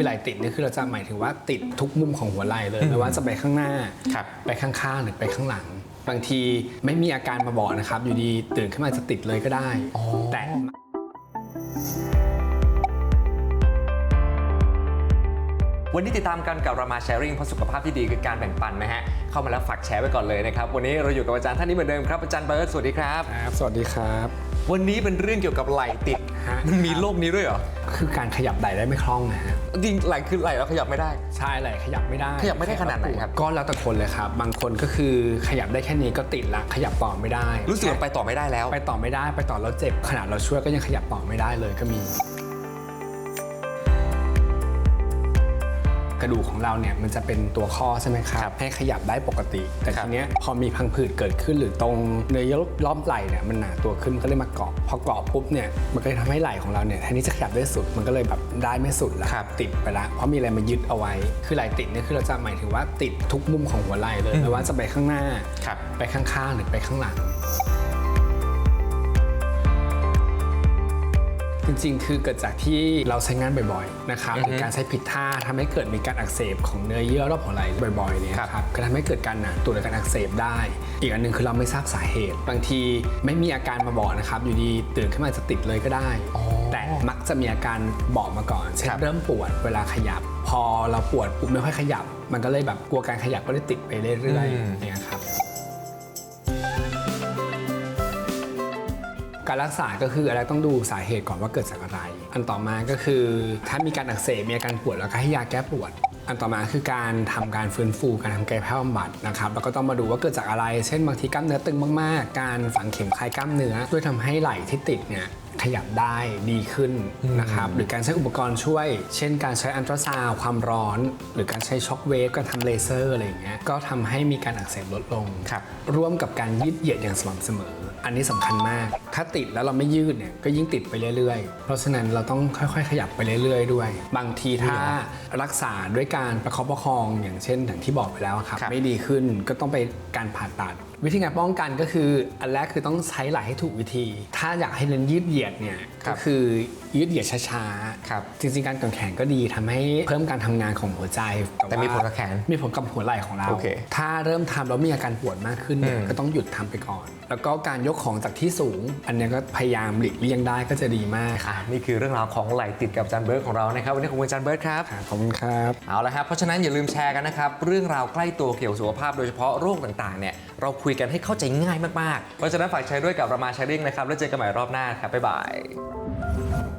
คือไหล่ติดนี่คือเราจะหมายถึงว่าติดทุกมุมของหัวไหล่เลยไม่ว่าจะไปข้างหน้า ครับ ไปข้างๆหรือไปข้างหลัง บางทีไม่มีอาการมาบอกนะครับ อยู่ดีตื่นขึ้นมาจะติดเลยก็ได้แต่ วันนี้ติดตามกันกับรามาแชร์ริงเพราะสุขภาพที่ดีคือการแบ่งปันนะฮะ เข้ามาแล้วฝากแชร์ไว้ก่อนเลยนะครับ วันนี้เราอยู่กับอาจารย์ท่านนี้เหมือนเดิมครับอาจารย์เบิร์ตสวัสดีครับ ครับ สวัสดีครับ วันนี้เป็นเรื่องเกี่ยวกับไหล่ติด ฮะ มันมีโรคนี้ด้วยเหรออคือการขยับไหล่ได้ไม่คล่องนะฮะ จริงไหล่คือไหล่แล้วขยับไม่ได้ ใช่ไหล่ขยับไม่ได้ขยับไม่ได้ขนาดไหนครับ ก็แล้วแต่คนเลยครับ บางคนก็คือขยับได้แค่นี้ก็ติดละขยับต่อไม่ได้รู้สึกว่าไปต่อไม่ได้แล้ว ไปต่อไม่ได้ ไปต่อแล้วเจ็บขนาดเราช่วยก็ยังขยับต่อไม่ได้เลยก็มี กระดูกของเราเนี่ยมันจะเป็นตัวข้อใช่ไหมครับ ให้ขยับได้ปกติ แต่ครับทีเนี้ยพอมีพังผืดเกิดขึ้นหรือตรงเนื้อเยื่อรอบไหล่เนี่ยมันหนาตัวขึ้นมันก็เลยมาเกาะพอเกาะปุ๊บเนี่ยมันก็เลยทำให้ไหล่ของเราเนี่ยแทนที่จะขยับได้สุดมันก็เลยแบบได้ไม่สุดละครับติดไปละเพราะมีอะไรมายึดเอาไว้ คือไหล่ติดเนี่ยคือเราจะหมายถึงว่าติดทุกมุมของหัวไหล่เลยไม่ว่าจะไปข้างหน้าครับไปข้างๆหรือไปข้างหลัง จริงๆ คือเกิดจากที่เราใช้งานบ่อยๆนะครับอือหฮึรือการใช้ผิดท่าทำให้เกิดมีการอักเสบของเนื้อเยื่อรอบหัวไหล่บ่อยๆเนี่ยครับครับก็ทำให้เกิดการหนาตัวหรือการอักเสบได้ อีกอันหนึงคือเราไม่ทราบสาเหตุ บางทีไม่มีอาการมาบอกนะครับอยู่ดีตื่นขึ้นมาจะติดเลยก็ได้ แต่มักจะมีอาการบอกมาก่อนเช่นครับเริ่มปวดเวลาขยับ พอเราปวดปุ๊บไม่ค่อยขยับ มันก็เลยแบบกลัวการขยับก็เลยติดไปเรื่อยอืมๆเนี่ยครับ การรักษาก็คืออะไรต้องดูสาเหตุก่อนว่าเกิดจากอะไร อันต่อมาก็คือถ้ามีการอักเสบมีอาการปวดแล้วก็ให้ยาแก้ปวด อันต่อมาคือการทำการฟื้นฟูการทำกายภาพบำบัดนะครับแล้วก็ต้องมาดูว่าเกิดจากอะไร เช่นบางทีกล้ามเนื้อตึงมาก ๆ การฝังเข็มคลายกล้ามเนื้อช่วยทำให้ไหล่ที่ติดเนี่ย ขยับได้ดีขึ้นนะครับหรือการใช้อุปกรณ์ช่วย เช่นการใช้อันตราซาวด์ความร้อน หรือการใช้ช็อคเวฟการทำเลเซอร์อะไรอย่างเงี้ยก็ทำให้มีการอักเสบลดลงครับร่วมกับการยืดเหยียดอย่างสม่ำเสมอ อันนี้สำคัญมาก ถ้าติดแล้วเราไม่ยืดเนี่ยก็ยิ่งติดไปเรื่อยๆ เพราะฉะนั้นเราต้องค่อยๆ ขยับไปเรื่อยๆ ด้วย บางทีถ้ารักษาด้วยการประคับประคองอย่างเช่นอย่างที่บอกไปแล้วครับครับไม่ดีขึ้นก็ต้องไปการผ่าตัด วิธีการป้องกันก็คือ อันแรกคือต้องใช้ไหล่ให้ถูกวิธี ถ้าอยากให้เน้นยืดเหยียดเนี่ยครัก็บคือยืดเหยียดช้าครับจริงๆการกดแขนก็ดีทำให้เพิ่มการทำงานของหัวใจแต่มีผลกับแขนมีผลกับหัวไหล่ของเราโอเคถ้าเริ่มทำแล้วมีอาการปวดมากขึ้นเนี่ยอืมก็ต้องหยุดทำไปก่อน แล้วก็การยกของจากที่สูง อันเนี้ยก็พยายามหลีกเลี่ยงได้ก็จะดีมากอะนี่คือเรื่องราวของไหล่ติดกับอาจารย์เบิร์ตของเรานะครับวันนี้ขอบคุณอาจารย์เบิร์ตครับขอบคุณครับเอาละครับเพราะฉะนั้นอย่าลืมแชร์กันนะครับเรื่องราวใกล้ตัวเกี่ยวกับสุขภาพโดยเฉพาะโรคต่างๆเนี่ยเราคุยกันให้เข้าใจง่ายมากๆเพราะฉะนั้นฝากใช้ด้วยกับรามาชร์ริ่งนะครับแล้วเจอกันใหม่รอบหน้าครับบ๊ายบาย